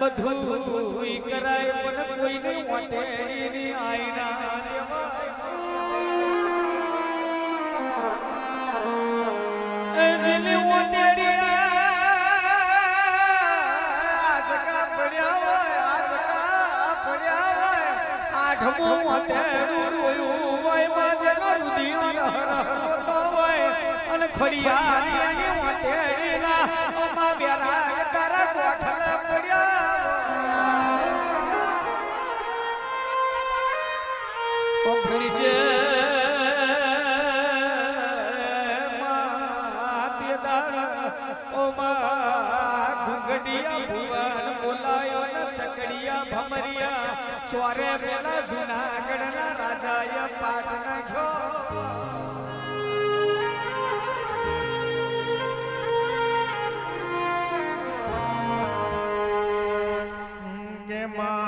બધું કરાય, પણ કોઈને મોટેડીની આઈના દેવાય મોટેડી રોયું હોય અને ખડિયાની મોટેડીના તારા પડ્યા. ચોરે પેલા જુનાગઢના રાજાએ પાટ નાખ્યો. કે માવો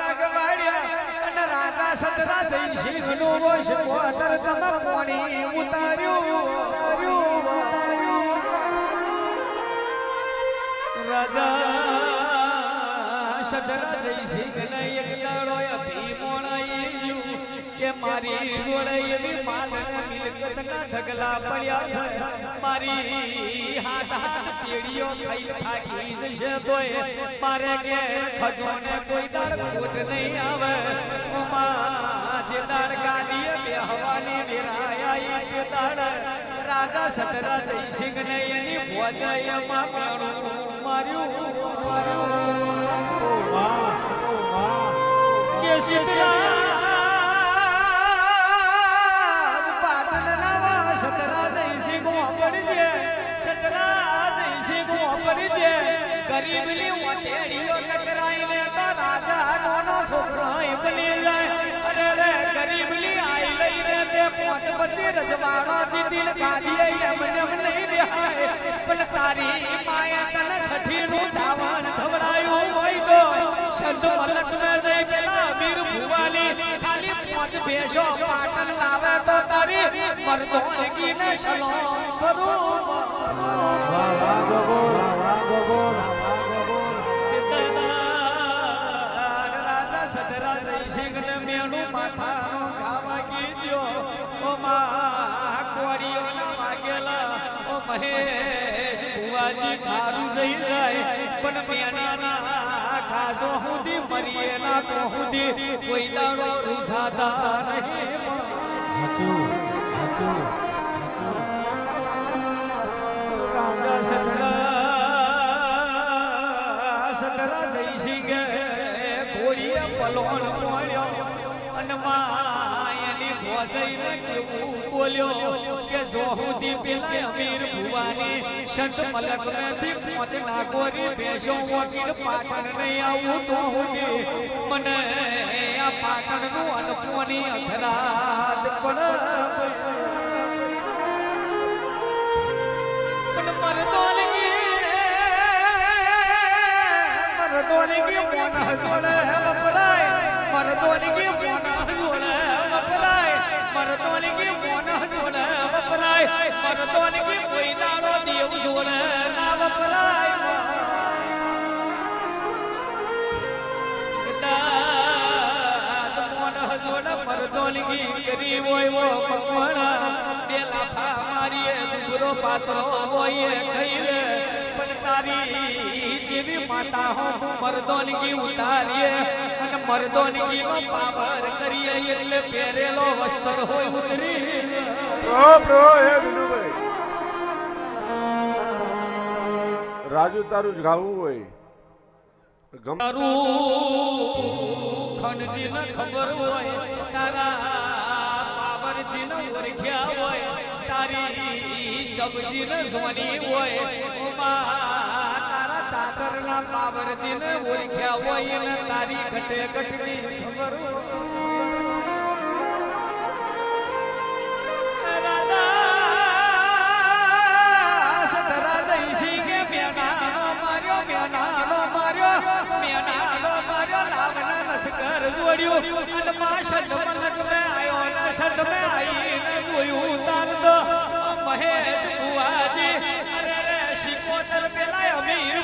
સતરા જઈ શિવ નો વશ પોતર તમ પાણી ઉતાર્યું રાજા સદરા જઈ શિવ એક દાડો મારી ગોળે એવી માલ મિલકત ના ઢગલા પડ્યા છે. મારી હાથ હાથ પેડીઓ ખાઈ થાકી જશે તોય. મારે કે ખજોને કોઈ દાડ ખોટ નહીં આવે. ઉમા જે દાડ ગાદીએ બેહવાની વેરાયા તે દાડ રાજા સતરા જઈ સિંહ ને એની ભોજયમાં મેણું માર્યું. કે સીતરાજ છોકરો બની જાય અરે રે ગરીબ લી આઈ લઈને તે પોચ પછી રજવાડો જીતીલ ગાદીએ એમને એમ નહીં બેહાય પણ તારી માયા તને સઠીનું ધાવણ ધવડાયું હોય તો સંત ને જઈ પેલા વીર ભુવાની ખાલી પોચ ભેસો પાટણ લાવે તો તારી મરદોનગી ને સલો કરું રાજા સદરા ને માથાનો ગાવા ગીજો ઓ મા કોડીઓના વાગેલા ઓ મહેશ ભુવાજી ખારું જઈ જાય પણ મેનાના ખાસો સુધી મરીએ ના તો સુધી કોઈ દાડો રૂસાતા નહીં રાજા કેવું બોલ્યો કે જો સુધી પેલા અમીર ભુવાની તો પણ મરદોલગી મરદોલગી મોન હસોળે વપરાય. મરદોલગી કોઈ પાત્રો હોય પણ તારી જેવી માતા હો મરદોનગી ઉતારીએ. અને મરદોનગી પાવર કરી એટલે પહેરેલો વસ્ત્ર હોય ઉતરી રાજુ તારું જ ગાવું હોય ગમ તારું ખંડજી ને ખબર હોય તારા પાવરજી ને ઓળખ્યા હોય તારી ચબજી ને સોની હોય, ઉમા તારા પાવરજીને ના પાવરજી ને ઓળખ્યા હોય ને તારી ઘટે ઘટની ખબર રાજા સતરા જઈશી કે આવ્યો માર્યો મેનાનો માર્યો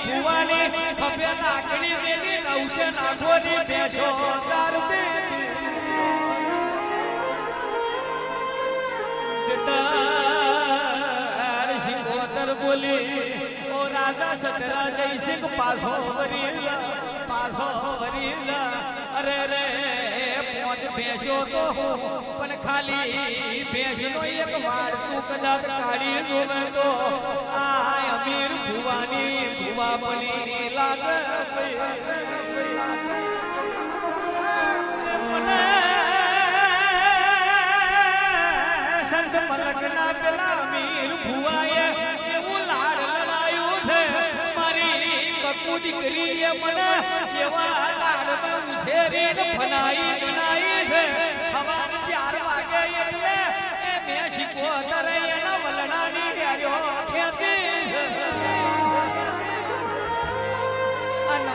ભુવાની ખભે લાકડી મેલી નવશે નાખોની બેસો ચારતી તાર શિકોતર બોલી, ઓ રાજા સતરા જયસિંહ પાછો વરી પાછો વરી અરે રે, પોંચ ભેંસો તો પણ ખાલી ભેંસનો એક વાર તું કદાચ કાઢી જોવે તો. આ અમીર ભુવાની ભુવા બની લાગે મને સંત મલકના પેલા લાડ લડાયું છે. મારી કપુ દીકરીએ ફનાઈ છે.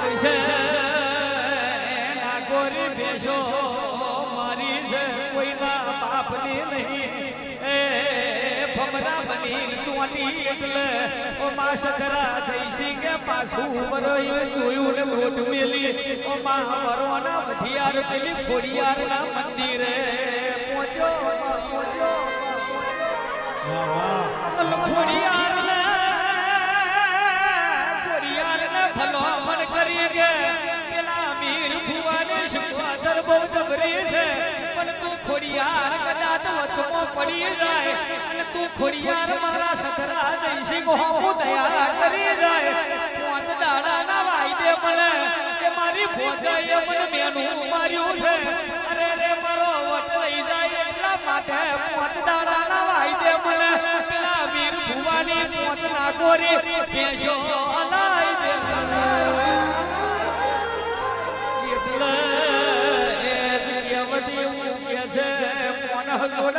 અનવશે ના ગોરી ભેંસો મારી છે. કોઈના બાપની નહીં. એ ભમરા બની ચોટી એટલે ઓ માં કે પાછું વરોય જોયું ને મોટ મેલી. ઓ માં વરોના વઢિયાર પેલી ખોડિયારના મંદિરે પહોંચ્યો પહોંચ્યો. ખોડિયારને કે પેલા મીર ભુવાને શિક્ષાદર બહુ જબરી છે. પણ તું ખોડિયાર કદાચ વચમાં પડી જાય. અને તું ખોડિયાર મારા સખરા જઈશી ગોહો દયા કરી જાય. પાંચ દાડાના વાયદે મળે કે મારી ભોજાએ મને મેનું માર્યું છે. અરે રે, મારો વટ લઈ જાય એટલા માટે પાંચ દાડાના વાયદે મળે પેલા વીર ભુવાની પાંચ નાગોરી ભેંસો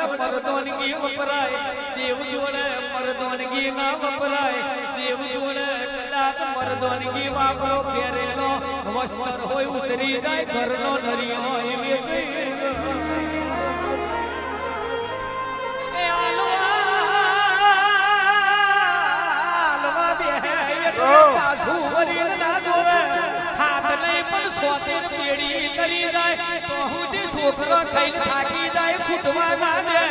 મોનહ વપરાય, દેવ જોડે મરદોનગી ના વપરાય. દેવ જોડે કદાચ મરદોનગી વાપરો પહેરેલો વસ્ત્ર હોય ઉતરી જાય ઘરનો નરિયો એ વેચી. હાથ નહીં પણ સોતેર પેઢી કરી જાય, તો સુધી છોકરો ખાઈને થાકી જાય, ખૂટવા દે.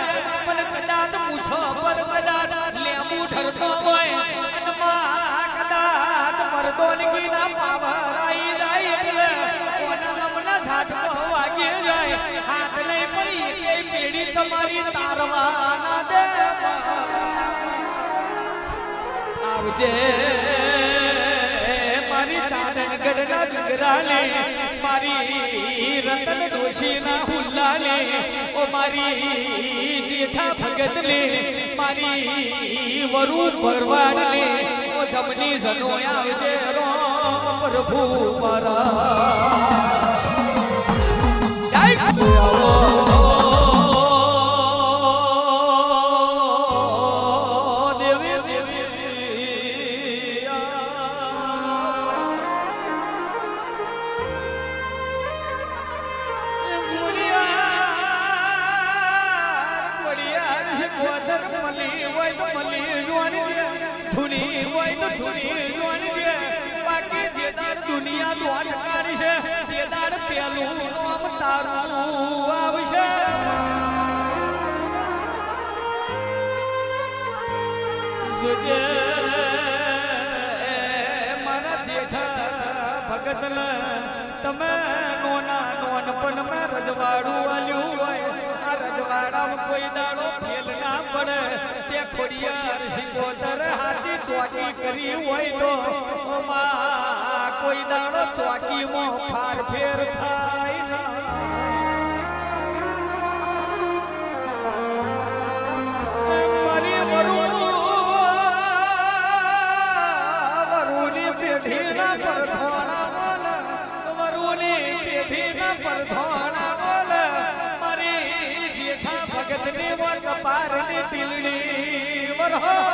પણ કદાચ પૂછો પર કદાચ લેંબુ ઠરતો હોય, અને કદાચ નીકળીના પાવર આવી જાય એટલે કોના લમના ઝાટકો વાગે જાય. હાથ નહીં પડી એ પેઢી તમારી તારવા ના દે. આવજે, મારી ચારણ ગઢના ડુંગરાને મારી રતન ડોશીના હુલ્લાને, ઓ મારી જેઠા ભગતને, મારી વરુ ભરવાડને ઓ જમની જનો આવજે રો, પ્રભુ મારા. આવો ભગતન તમે નોના નોનપણ મેં રજવાડું આલ્યું હોય. આ રજવાડામાં કોઈ દાડો ફેલ ના પડે. તે ખોડિયાર સિકોતર હાથી ચોકી કરી હોય તો ઓમાં કોઈ દાડો ચોકીમાં ફાર ફેર થાય ના. વરુની પર ધોણા બોલ મારી જેઠા ભગતની વટ પારની ટીલડી વરહો.